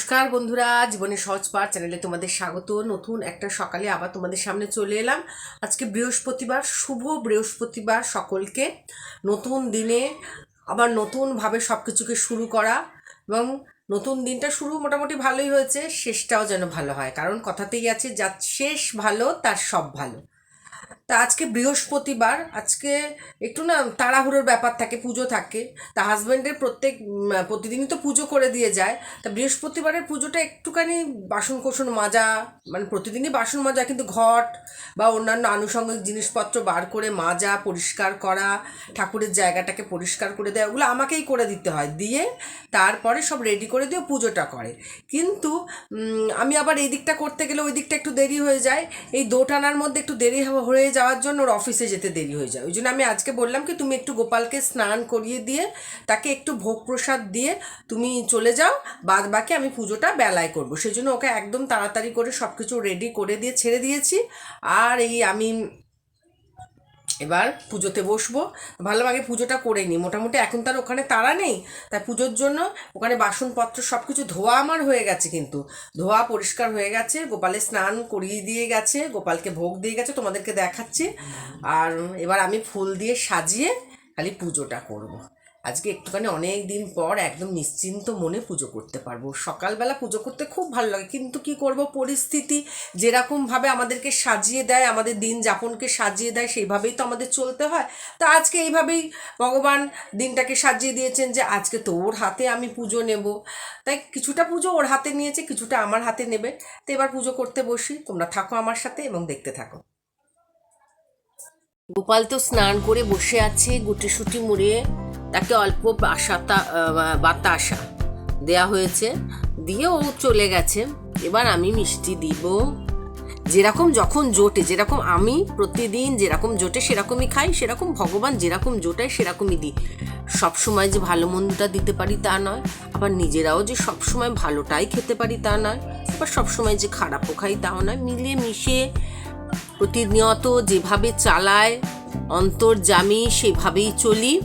নমস্কার বন্ধুরা জীবনের সহজ পাঠ চ্যানেলে তোমাদের স্বাগত। নতুন একটা সকালে আবার তোমাদের সামনে চলে এলাম। আজকে বৃহস্পতিবার, শুভ বৃহস্পতিবার সকলকে। নতুন দিনে আবার নতুনভাবে সব কিছুকে শুরু করা এবং নতুন দিনটা শুরু মোটামুটি ভালোই হয়েছে, শেষটাও যেন ভালো হয়। কারণ কথাতেই আছে যা শেষ ভালো, তার সব ভালো। তা আজকে বৃহস্পতিবার, আজকে একটু না তাড়াহুড়োর ব্যাপার থাকে, পুজো থাকে। তা হাজব্যান্ডের প্রত্যেক প্রতিদিনই তো পুজো করে দিয়ে যায়। তা বৃহস্পতিবারের পুজোটা একটুখানি বাসন কোসন মাজা মানে প্রতিদিনই বাসন মাজা, কিন্তু ঘট বা অন্যান্য আনুষঙ্গিক জিনিসপত্র বার করে মাজা, পরিষ্কার করা, ঠাকুরের জায়গাটাকে পরিষ্কার করে দেওয়া ওগুলো আমাকেই করে দিতে হয়। দিয়ে তারপরে সব রেডি করে দিয়ে পুজোটা করে। কিন্তু আমি আবার এই দিকটা করতে গেলে ওই দিকটা একটু দেরি হয়ে যায়। এই দোটানার মধ্যে একটু দেরি হয়ে হয়ে যাওয়ার জন্য ওর অফিসে যেতে দেরি হয়ে যায়। ওই জন্য আমি আজকে বললাম কি, তুমি একটু গোপালকে স্নান করিয়ে দিয়ে, তাকে একটু ভোগ প্রসাদ দিয়ে তুমি চলে যাও, বাদ বাকি আমি পুজোটা বেলায় করব। সেই জন্য ওকে একদম তাড়াতাড়ি করে সব কিছু রেডি করে দিয়ে ছেড়ে দিয়েছি। আর এই আমি এবার পুজোতে বসবো। ভালোভাবে পুজোটা করে নিই মোটামুটি এখন তার ওখানে তারা নেই। তাই পুজোর জন্য ওখানে বাসনপত্র সব কিছু ধোয়া আমার হয়ে গেছে কিন্তু। ধোয়া পরিষ্কার হয়ে গেছে। গোপালে স্নান করিয়ে দিয়ে গেছে। গোপালকে ভোগ দিয়ে গেছে। তোমাদেরকে দেখাচ্ছি। আর এবার আমি ফুল দিয়ে সাজিয়ে খালি পুজোটা করব। আজকে একটুখানি অনেক দিন পর একদম নিশ্চিন্ত মনে পুজো করতে পারব। সকালবেলা পুজো করতে খুব ভালো লাগে। কিন্তু কি করব? পরিস্থিতি যেরকমভাবে আমাদেরকে সাজিয়ে দেয়, আমাদের দিন যাপনকে সাজিয়ে দেয়, সেইভাবেই তো আমাদের চলতে হয়। তা আজকে এইভাবেই ভগবান দিনটাকে সাজিয়ে দিয়েছেন যে, আজকে তো ওর হাতে আমি পুজো নেব। তাই কিছুটা পুজো ওর হাতে নিয়েছে, কিছুটা আমার হাতে নেবে। তো এবার পুজো করতে বসি। তোমরা থাকো আমার সাথে এবং দেখতে থাকো। গোপাল তো স্নান করে বসে আছে গুটি সুটি মুড়িয়ে তাকে অল্প বাসাতা বাতাসা দেয়া হয়েছে। দিয়ে ও চলে গেছে। এবার আমি মিষ্টি দিব। যেরকম যখন জোটে, যেরকম আমি প্রতিদিন যেরকম জোটে সেরকমই খাই, সেরকম ভগবান যেরকম জোটায় সেরকমই দিই। সবসময় যে ভালো মন্দটা দিতে পারি তা নয়, আবার নিজেরাও যে সবসময় ভালোটাই খেতে পারি তা নয়, আবার সবসময় যে খারাপও খাই তাও নয়। মিলিয়ে মিশিয়ে প্রতিনিয়ত যেভাবে চালায় অন্তর্জামী সেভাবেই চলি।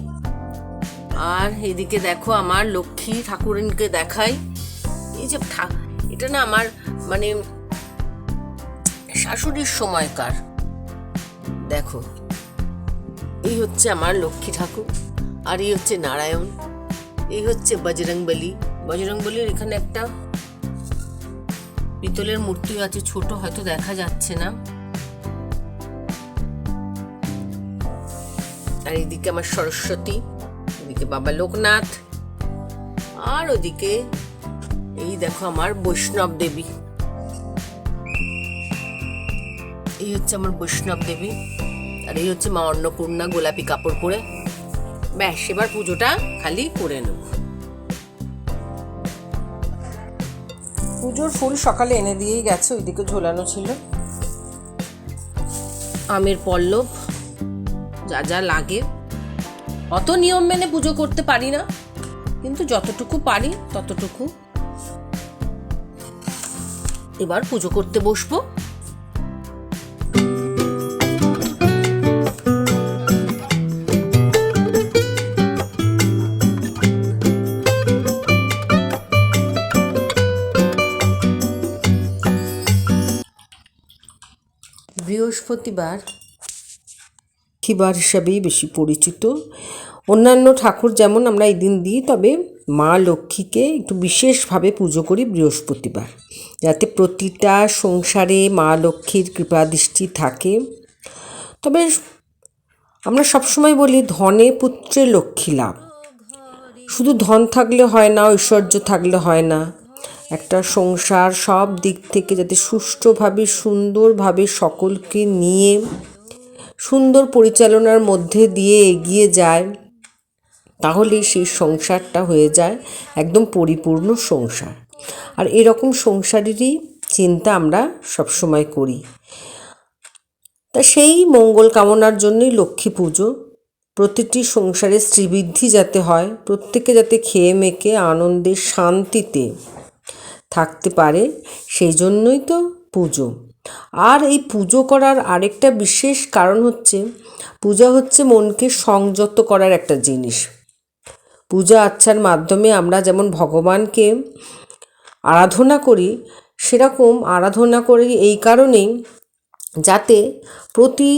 আর এদিকে দেখো আমার লক্ষ্মী ঠাকুরনকে দেখাই। এই যে এটা না আমার মানে শাশুড়ির সময়কার। দেখো, এই হচ্ছে আমার লক্ষ্মী ঠাকুর, আর এই হচ্ছে নারায়ণ, এই হচ্ছে বজরংবলী বজরংবলীর এখানে একটা পিতলের মূর্তি আছে, ছোট, হয়তো দেখা যাচ্ছে না। আর এদিকে আমার সরস্বতী এদিকে বাবা লোকনাথ। আর ওদিকে এই দেখো আমার বৈষ্ণব দেবী। এই হচ্ছে আমার বৈষ্ণব দেবী। আর এই হচ্ছে মা অন্নপূর্ণা গোলাপি কাপড় পরে। ব্যাস এবার পুজোটা খালি করে নেব। পুজোর ফুল সকালে এনে দিয়েই গেছে ওইদিকে ঝোলানো ছিল। আমের পল্লব যা যা লাগে। অত নিয়ম মেনে পুজো করতে পারি না। কিন্তু যতটুকু পারি, ততটুকু। এবার পুজো করতে বসবো। বৃহস্পতিবার লক্ষ্মীবার হিসাবেই বেশি পরিচিত। অন্যান্য ঠাকুর যেমন আমরা এই দিন দিই, তবে মা লক্ষ্মীকে একটু বিশেষভাবে পুজো করি বৃহস্পতিবার। যাতে প্রতিটা সংসারে মা লক্ষ্মীর কৃপাদৃষ্টি থাকে। তবে আমরা সবসময় বলি ধনে পুত্রে লক্ষ্মী লাভ। শুধু ধন থাকলে হয় না, ঐশ্বর্য থাকলে হয় না। একটা সংসার সব দিক থেকে যাতে সুষ্ঠুভাবে, সুন্দরভাবে সকলকে নিয়ে সুন্দর পরিচালনার মধ্যে দিয়ে এগিয়ে যায় তাহলে সেই সংসারটা হয়ে যায়, একদম পরিপূর্ণ সংসার। আর এরকম সংসারেরই চিন্তা আমরা সবসময় করি। তা সেই মঙ্গল কামনার জন্যই লক্ষ্মী পুজো। প্রতিটি সংসারে শ্রীবৃদ্ধি যাতে হয়, প্রত্যেকে যাতে খেয়ে মেখে আনন্দে শান্তিতে থাকতে পারে, সেই জন্যই তো পুজো। আর এই পুজো করার আরেকটা বিশেষ কারণ হচ্ছে, পূজা হচ্ছে মনকে সংযত করার একটা জিনিস। পূজা আচ্ছার মাধ্যমে আমরা যেমন ভগবানকে আরাধনা করি, সেরকম আরাধনা করি এই কারণেই যাতে প্রতি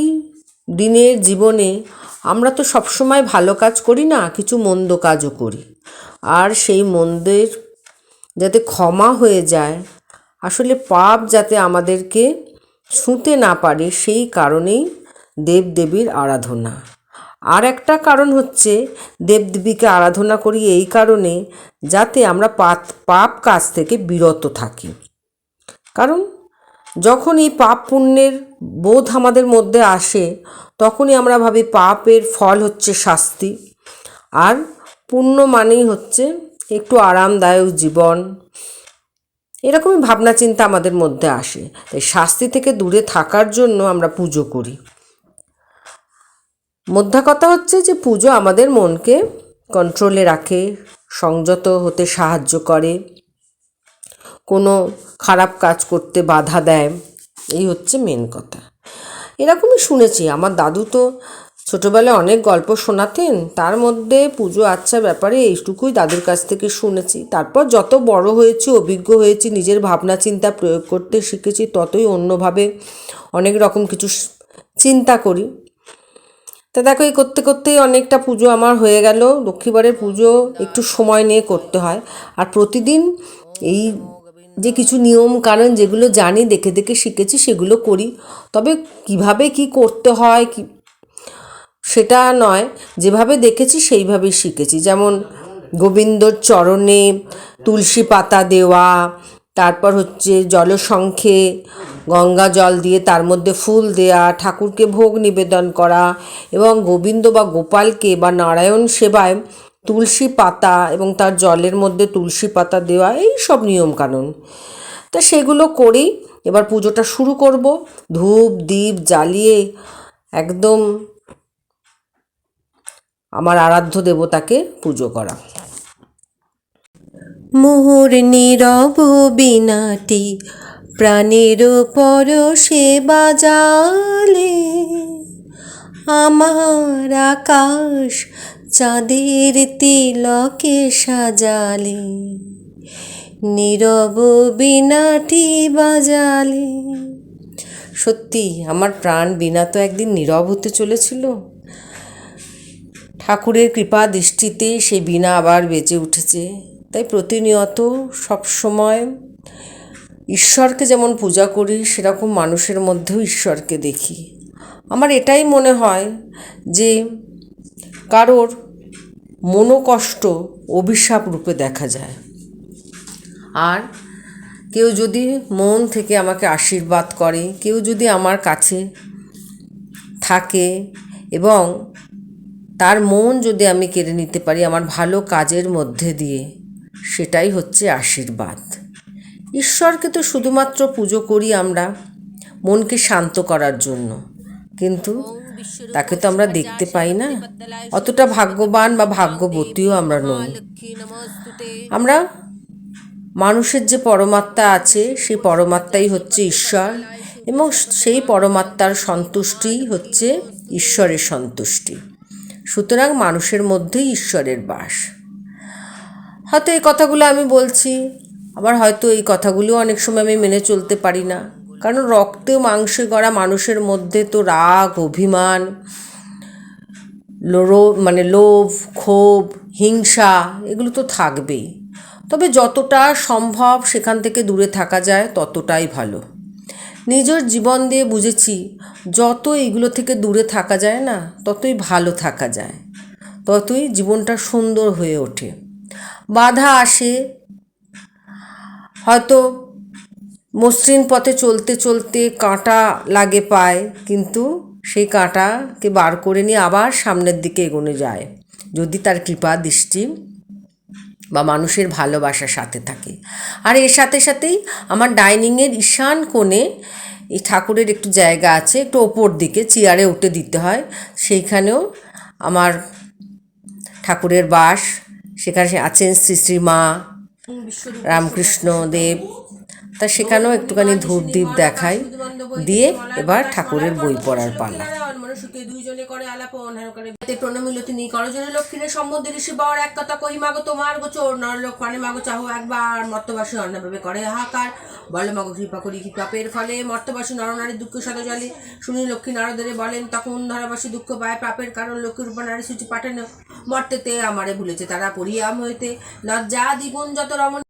দিনের জীবনে আমরা তো সবসময় ভালো কাজ করি না, কিছু মন্দ কাজও করি। আর সেই মন্দের যাতে ক্ষমা হয়ে যায় আসলে পাপ যাতে আমাদেরকে ছুঁতে না পারে, সেই কারণেই দেবদেবীর আরাধনা। আর একটা কারণ হচ্ছে, দেবদেবীকে আরাধনা করি এই কারণে যাতে আমরা পাপ পাপ কাজ থেকে বিরত থাকি। কারণ যখন এই পাপ পুণ্যের বোধ আমাদের মধ্যে আসে, তখনই আমরা ভাবি পাপের ফল হচ্ছে শাস্তি। আর পুণ্য মানেই হচ্ছে একটু আরামদায়ক জীবন এরকমই ভাবনা চিন্তা আমাদের মধ্যে আসে। তাই শাস্তি থেকে দূরে থাকার জন্য আমরা পুজো করি। মধ্যা কথা হচ্ছে যে পুজো আমাদের মনকে কন্ট্রোলে রাখে, সংযত হতে সাহায্য করে, কোনো খারাপ কাজ করতে বাধা দেয়। এই হচ্ছে মেন কথা। এরকমই শুনেছি, আমার দাদু তো ছোটোবেলায় অনেক গল্প শোনাতেন, তার মধ্যে পুজো আচ্ছা ব্যাপারে এইটুকুই দাদুর কাছ থেকে শুনেছি। তারপর যত বড় হয়েছি, অভিজ্ঞ হয়েছি, নিজের ভাবনা চিন্তা প্রয়োগ করতে শিখেছি, ততই অন্যভাবে অনেক রকম কিছু চিন্তা করি। তা দেখো, এই করতে করতেই অনেকটা পুজো আমার হয়ে গেল। লক্ষ্মীবারের পুজো একটু সময় নিয়ে করতে হয়। আর প্রতিদিন এই যে কিছু নিয়ম কারণ যেগুলো জানি, দেখে দেখে শিখেছি, সেগুলো করি। তবে কীভাবে কি করতে হয়, কি সেটা নয়, যেভাবে দেখেছি সেইভাবেই শিখেছি। যেমন গোবিন্দর চরণে তুলসী পাতা দেওয়া, তারপর হচ্ছে জলসংখ্যে গঙ্গা জল দিয়ে তার মধ্যে ফুল দেয়া, ঠাকুরকে ভোগ নিবেদন করা এবং গোবিন্দ বা গোপালকে বা নারায়ণ সেবায় তুলসী পাতা এবং তার জলের মধ্যে তুলসী পাতা দেওয়া, এই সব নিয়মকানুন। তা সেগুলো করেই এবার পুজোটা শুরু করব। ধূপ দ্বীপ জ্বালিয়ে একদম আমার আরাধ্য দেবতাকে পুজো করা। মোহর নীরব বিনাটি প্রাণের পরশে বাজালে আমার আকাশ চাঁদের তিলকে সাজালে নীরব বিনাটি বাজালে। সত্যি আমার প্রাণ বিনা তো একদিন নীরব হতে চলেছিল? ঠাকুরের কৃপা দৃষ্টিতে সেই বিনা আবার বেঁচে উঠেছে। তাই প্রতিনিয়ত সবসময় ঈশ্বরকে যেমন পূজা করি, সেরকম মানুষের মধ্যেও ঈশ্বরকে দেখি। আমার এটাই মনে হয় যে কারোর মনোকষ্ট অভিশাপ রূপে দেখা যায়। আর কেউ যদি মন থেকে আমাকে আশীর্বাদ করে, কেউ যদি আমার কাছে থাকে এবং তার মন যদি আমি কেড়ে নিতে পারি আমার ভালো কাজের মধ্যে দিয়ে, সেটাই হচ্ছে আশীর্বাদ। ঈশ্বরকে তো শুধুমাত্র পুজো করি আমরা, মনকে শান্ত করার জন্য। কিন্তু তাকে তো আমরা দেখতে পাই না। অতটা ভাগ্যবান বা ভাগ্যবতীও আমরা নই। আমরা মানুষের যে পরমাত্মা আছে, সেই পরমাত্মাই হচ্ছে ঈশ্বর এবং সেই পরমাত্মার সন্তুষ্টিই হচ্ছে ঈশ্বরের সন্তুষ্টি। সুতরাং মানুষের মধ্যেই ঈশ্বরের বাস। হয়তো এই কথাগুলো আমি বলছি, আবার হয়তো এই কথাগুলো অনেক সময় আমি মেনে চলতে পারি না। কারণ রক্তে মাংসে গড়া মানুষের মধ্যে তো রাগ, অভিমান লো- মানে লোভ, ক্ষোভ, হিংসা, এগুলো তো থাকবেই। তবে যতটা সম্ভব সেখান থেকে দূরে থাকা যায়, ততটাই ভালো। নিজের জীবন দিয়ে বুঝেছি যত এগুলো থেকে দূরে থাকা যায় না, ততই ভালো থাকা যায়। ততই জীবনটা সুন্দর হয়ে ওঠে। বাধা আসে, হয়তো মসৃণ পথে চলতে চলতে কাঁটা লাগে পায়, কিন্তু সেই কাঁটাকে বার করে নিয়ে আবার সামনের দিকে এগোনো যায়। যদি তার কৃপা, দৃষ্টি বা মানুষের ভালোবাসার সাথে থাকে। আর এর সাথে সাথেই আমার ডাইনিংয়ের ঈশান কোণে এই ঠাকুরের একটু জায়গা আছে, একটু ওপর দিকে, চেয়ারে উঠে দিতে হয়। সেইখানেও আমার ঠাকুরের বাস, সেখানে আছেন শ্রী শ্রী মা রামকৃষ্ণ দেব। তা সেখানেও একটুখানি ধূপ দ্বীপ দেখাই, দিয়ে এবার ঠাকুরের বই পড়ার পালা। মনুষ্যকে দুইজনে করে আলাপন হেন করে তে প্রণমিল তিনি করজনে লক্ষ্মীর সম্বন্ধে ঋষি বর এক কথা কহি, মাগো, তোমার গোচর নরলোক পানে মাগো, চাহো একবার মর্তবাসী অন্নভাবে করে হাহাকার। বলে, মাগো, কৃপা করি পাপের ফলে মর্তবাসী নরনারীর দুঃখ শত জলে শুনি লক্ষ্মী নারদের বলেন, তখন ধরাবাসী দুঃখ পায় পাপের কারণ লক্ষ্মীর উপর নারী সূচি পাঠানো মর্তেতে আমারে ভুলেছে তারা পরিয়াম হইতে। লজ্জা, দ্বিগুণ যত রমণ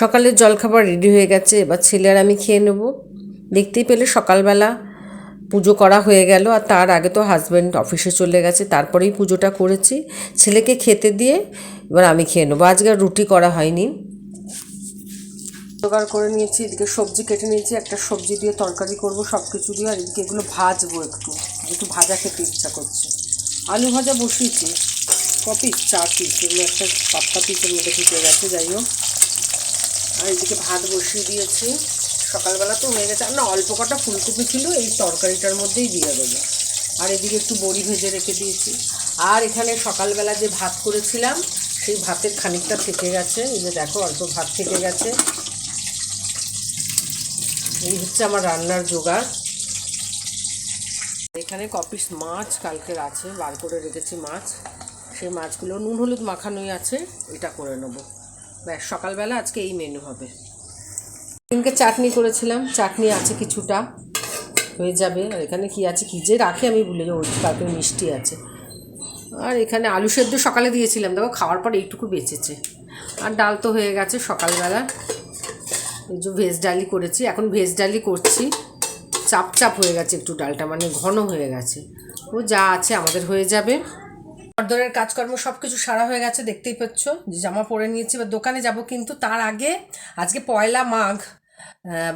সকালের জলখাবার রেডি হয়ে গেছে, এবার ছেলে আর আমি খেয়ে নেব। দেখতেই পেলে সকালবেলা পুজো করা হয়ে গেল, আর তার আগে তো হাজব্যান্ড অফিসে চলে গেছে, তারপরেই পুজোটা করেছি। ছেলেকে খেতে দিয়ে এবার আমি খেয়ে নেব। আজকে আর রুটি করা হয়নি। জোগাড় করে নিয়েছি, এদিকে সবজি কেটে নিয়েছি, একটা সবজি দিয়ে তরকারি করব সব কিছু দিয়ে, আর এদিকে এগুলো ভাজবো একটু একটু ভাজা খেতে ইচ্ছা করছে। আলু ভাজা বসিয়েছি ক পিস চার পিস, এগুলো একটা পাত্তা পিসের মধ্যে ঢুকে গেছে, যাই হোক। আর এদিকে ভাত বসিয়ে দিয়েছি। সকালবেলা তো হয়ে গেছে। না, অল্প কটা ফুলকপি ছিল, এই তরকারিটার মধ্যেই দিয়ে দেবো। আর এদিকে একটু বড়ি ভেজে রেখে দিয়েছি। আর এখানে সকালবেলা যে ভাত করেছিলাম, সেই ভাতের খানিকটা থেকে গেছে। এই যে দেখো, অল্প ভাত থেকে গেছে। এই হচ্ছে আমার রান্নার জোগাড়। এখানে কপিস মাছ কালকের আছে, বার করে রেখেছি মাছ। সেই মাছগুলো নুন, হলুদ মাখানোই আছে, এটা করে নেব। ব্যাস, সকালবেলা আজকে এই মেনু হবে। দিনকে চাটনি করেছিলাম, চাটনি আছে কিছুটা, হয়ে যাবে। আর এখানে কি আছে? কি যে রাখে আমি ভুলে যাব কালকে মিষ্টি আছে। আর এখানে আলু সেদ্ধ সকালে দিয়েছিলাম, দেখো খাওয়ার পর এইটুকু বেঁচেছে। আর ডাল তো হয়ে গেছে সকালবেলা। এই যে ভেজ ডালি করেছি, এখন ভেজ ডালি করছি। চাপ চাপ হয়ে গেছে একটু ডালটা মানে ঘন হয়ে গেছে। ও যা আছে আমাদের হয়ে যাবে। ঘরদোরের কাজকর্ম সব কিছু সারা হয়ে গেছে, দেখতেই পাচ্ছ। যে জামা পরে নিয়েছি বা দোকানে যাব কিন্তু তার আগে আজকে পয়লা মাঘ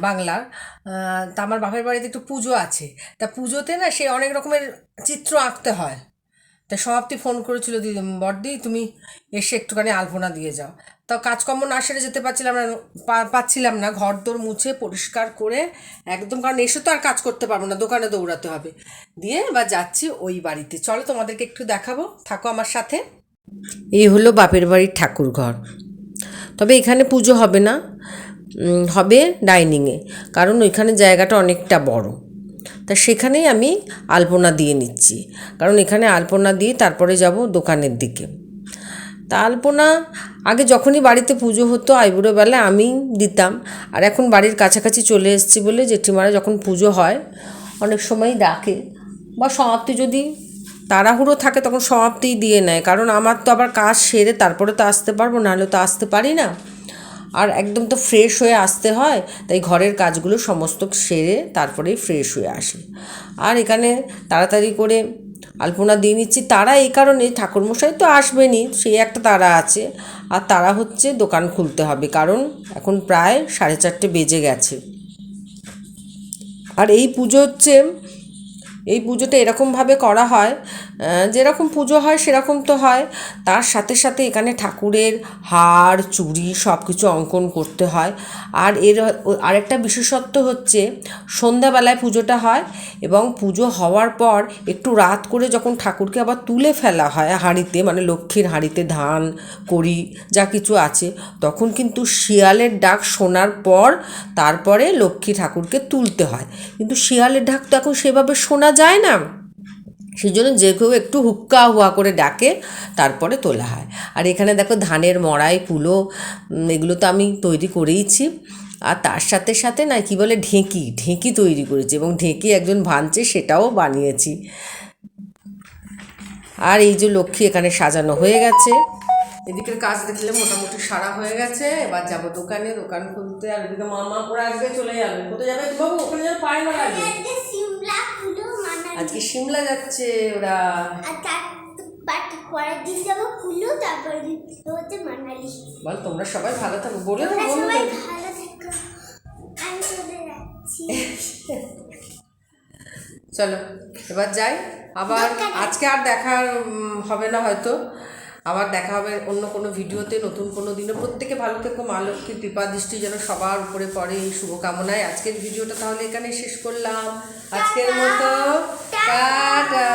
বাংলার। তা আমার বাপের বাড়িতে একটু পুজো আছে। তা পুজোতে না সে অনেক রকমের চিত্র আঁকতে হয়। তা সমাপ্তি ফোন করেছিল দিদি বড়দি, তুমি এসে একটুখানি আলপনা দিয়ে যাও। তা কাজকর্ম না সেরে যেতে পারছিলাম না পাচ্ছিলাম না। ঘর দোর মুছে পরিষ্কার করে একদম, কারণ এসে তো আর কাজ করতে পারব না, দোকানে দৌড়াতে হবে। দিয়ে বা যাচ্ছি ওই বাড়িতে। চলো তোমাদেরকে একটু দেখাবো। থাকো আমার সাথে। এই হলো বাপের বাড়ির ঠাকুর ঘর। তবে এখানে পুজো হবে না হবে ডাইনিংয়ে, কারণ ওইখানে জায়গাটা অনেকটা বড়। তা সেখানেই আমি আলপনা দিয়ে নিচ্ছি। কারণ এখানে আলপনা দিয়ে তারপরে যাব দোকানের দিকে। তা আলপনা, আগে যখনই বাড়িতে পুজো হতো আইবুড়ো বেলায় আমি দিতাম। আর এখন বাড়ির কাছাকাছি চলে এসেছি বলে জেঠিমারা যখন পুজো হয়, অনেক সময়ই ডাকে। বা সমাপ্তি যদি তাড়াহুড়ো থাকে তখন সমাপ্তিই দিয়ে নেয়। কারণ আমার তো আবার কাজ সেরে তারপরে তো আসতে পারব, নাহলে তো আসতে পারি না। আর একদম তো ফ্রেশ হয়ে আসতে হয়, তাই ঘরের কাজগুলো সমস্ত সেরে তারপরেই ফ্রেশ হয়ে আসি। আর এখানে তাড়াতাড়ি করে আলপনা দিয়ে নিচ্ছি। তারা এই কারণে ঠাকুরমশাই তো আসবেনই, সেই একটা তারা আছে। আর তারা হচ্ছে দোকান খুলতে হবে, কারণ এখন প্রায় সাড়ে চারটে বেজে গেছে। আর এই পুজো হচ্ছে, এই পুজোটা এরকমভাবে করা হয় যেরকম পুজো হয়, সেরকম তো হয়। তার সাথে সাথে এখানে ঠাকুরের হার, চুড়ি সব কিছু অঙ্কন করতে হয়। আর এর আরেকটা বিশেষত্ব হচ্ছে, সন্ধ্যাবেলায় পুজোটা হয় এবং পুজো হওয়ার পর একটু রাত করে যখন ঠাকুরকে আবার তুলে ফেলা হয় হাঁড়িতে মানে লক্ষ্মীর হাঁড়িতে ধান করি যা কিছু আছে, তখন কিন্তু শিয়ালের ডাক শোনার পর তারপরে লক্ষ্মী ঠাকুরকে তুলতে হয়। কিন্তু শিয়ালের ডাক তো এখন সেভাবে শোনা যায় না। সেই জন্য যে কেউ একটু হুক্কা হুয়া করে ডাকে, তারপরে তোলা হয়। আর এখানে দেখো ধানের মড়াই, কুলো এগুলো তো আমি তৈরি করেইছি। আর তার সাথে সাথে না কি বলে ঢেঁকি ঢেঁকি তৈরি করেছি এবং ঢেঁকি একজন ভাঙছে, সেটাও বানিয়েছি। আর এই যে লক্ষ্মী এখানে সাজানো হয়ে গেছে। এদিকের কাজ দেখলে মোটামুটি সারা হয়ে গেছে। এবার যাব দোকানে, দোকান খুলতে। আর এদিকে মামা পরে আসবে, চলে যাবে। কোথায় যাবে? বাবু, ওখানে যেন পায় না লাগে আজকে সিমলা যাচ্ছে ওরা। বল তোমরা সবাই ভালো থাকো বলে চলে এবার যাই। আবার আজকে আর দেখা হবে না হয়তো। আবার দেখা হবে অন্য কোনো ভিডিওতে, নতুন কোনো দিনে। প্রত্যেকে ভালো থেকো, মা লক্ষ্মীর কৃপা দৃষ্টি যেন সবার উপরে পড়ে এই শুভকামনায়। আজকের ভিডিওটা তাহলে এখানে শেষ করলাম। আজকের মতো, টাটা।